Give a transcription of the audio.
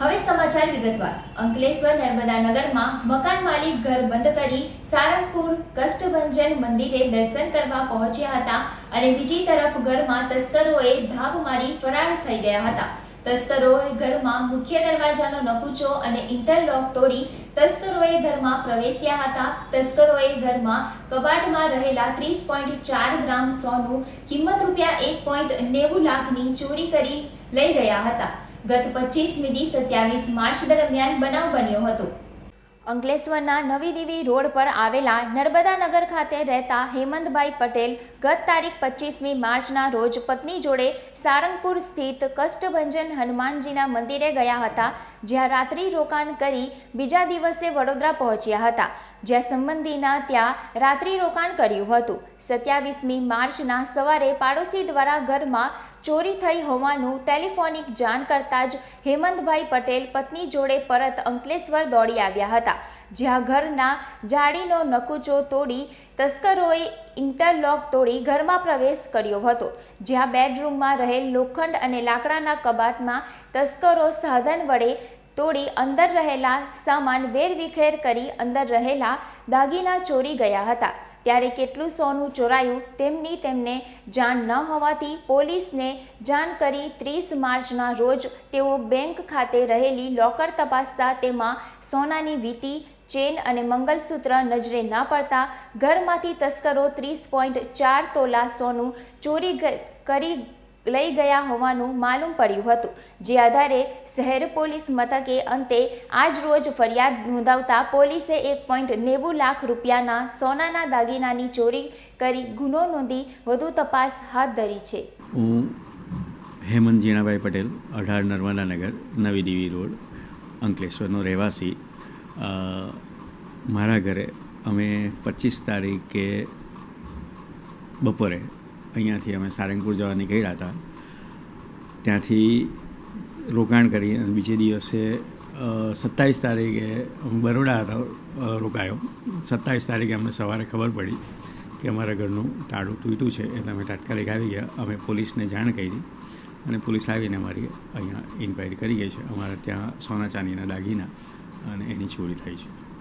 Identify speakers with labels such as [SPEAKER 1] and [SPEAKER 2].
[SPEAKER 1] હવે સમાચાર વિગતવાર. અંકલેશ્વર, નર્મદા નગરમાં મકાન માલિક ઘર બંધ કરી સારંગપુર કષ્ટભંજન મંદિરે દર્શન કરવા પહોંચ્યા હતા અને બીજી તરફ ઘરમાં તસ્કરોએ ધાબ મારી ફરાર થઈ ગયા હતા. તસ્કરોએ ઘરમાં મુખ્ય દરવાજાનો નકુચો અને ઇન્ટરલોક તોડી તસ્કરોએ ઘરમાં પ્રવેશ્યા હતા. તસ્કરોએ ઘરમાં કબાટમાં રહેલા ત્રીસ પોઈન્ટ ચાર ગ્રામ સોનું, કિંમત રૂપિયા એક પોઈન્ટ નેવું લાખની ચોરી કરી લઈ ગયા હતા. ગત પચીસ મિનિટ સત્યાવીસ માર્ચ દરમિયાન બનાવ બન્યો હતો. અંકલેશ્વરના નવી દેવી રોડ પર આવેલા નર્મદા નગર ખાતે રહેતા હેમંતભાઈ પટેલ ગત તારીખ પચીસમી માર્ચના રોજ પત્ની જોડે સારંગપુર સ્થિત કષ્ટભંજન હનુમાનજીના મંદિરે ગયા હતા, જ્યાં રાત્રિ રોકાણ કરી બીજા દિવસે વડોદરા પહોંચ્યા હતા. જ્યાં સંબંધીના ત્યાં રાત્રિ રોકાણ કર્યું હતું. સત્યાવીસમી માર્ચના સવારે પાડોશી દ્વારા ઘરમાં ચોરી થઈ હોવાનું ટેલિફોનિક જાણ કરતાં જ હેમંતભાઈ પટેલ પત્ની જોડે પરત અંકલેશ્વર દોડી આવ્યા હતા. જ્યાં ઘરના જાળીનો નકુચો તોડી તસ્કરોએ ઇન્ટરલોક તોડી ઘરમાં પ્રવેશ કર્યો હતો. જ્યાં બેડરૂમમાં રહેલ લોખંડ અને લાકડાના કબાટમાં તસ્કરો સાધન વડે તોડી અંદર રહેલા સામાન વેરવિખેર કરી અંદર રહેલા દાગીના ચોરી ગયા હતા. ત્યારે કેટલું સોનું ચોરાયું તેમની તેમને જાણ ન હોવાથી પોલીસને જાણ કરી ત્રીસ માર્ચના રોજ તેઓ બેંક ખાતે રહેલી લોકર તપાસતા તેમાં સોનાની વીંટી ચેન અને મંગલસૂત્ર નજરે ન પડતા ઘરમાંથી તસ્કરો ત્રીસ પોઈન્ટ ચાર તોલા સોનું ચોરી કરી લઈ ગયા હોવાનું માલુમ પડ્યું હતું. જે આધારે શહેર પોલીસ મથકે અંતે આજ રોજ ફરિયાદ નોંધાવતા પોલીસે એક પોઈન્ટ નેવું લાખ રૂપિયાના સોનાના દાગીનાની ચોરી કરી ગુનો નોંધી વધુ તપાસ હાથ ધરી છે.
[SPEAKER 2] હું હેમંત જીણાભાઈ પટેલ, અઢાર નર્મદાનગર નવી દેવી રોડ, અંકલેશ્વરનો રહેવાસી મારા ઘરે અમે પચીસ તારીખે બપોરે અહીંયાથી અમે સારંગપુર જવા નીકળ્યા હતા. ત્યાંથી રોકાણ કરી અને બીજે દિવસે સત્તાવીસ તારીખે હું બરોડા હતા રોકાયો. સત્તાવીસ તારીખે અમને સવારે ખબર પડી કે અમારા ઘરનું તાળું તૂટ્યું છે એટલે અમે તાત્કાલિક આવી ગયા. અમે પોલીસને જાણ કરી અને પોલીસ આવીને અમારી અહીંયા ઇન્ક્વાયરી કરી ગઈ છે. અમારા ત્યાં સોના ચાંદીના દાગીના અને એની ચોરી થઈ છે.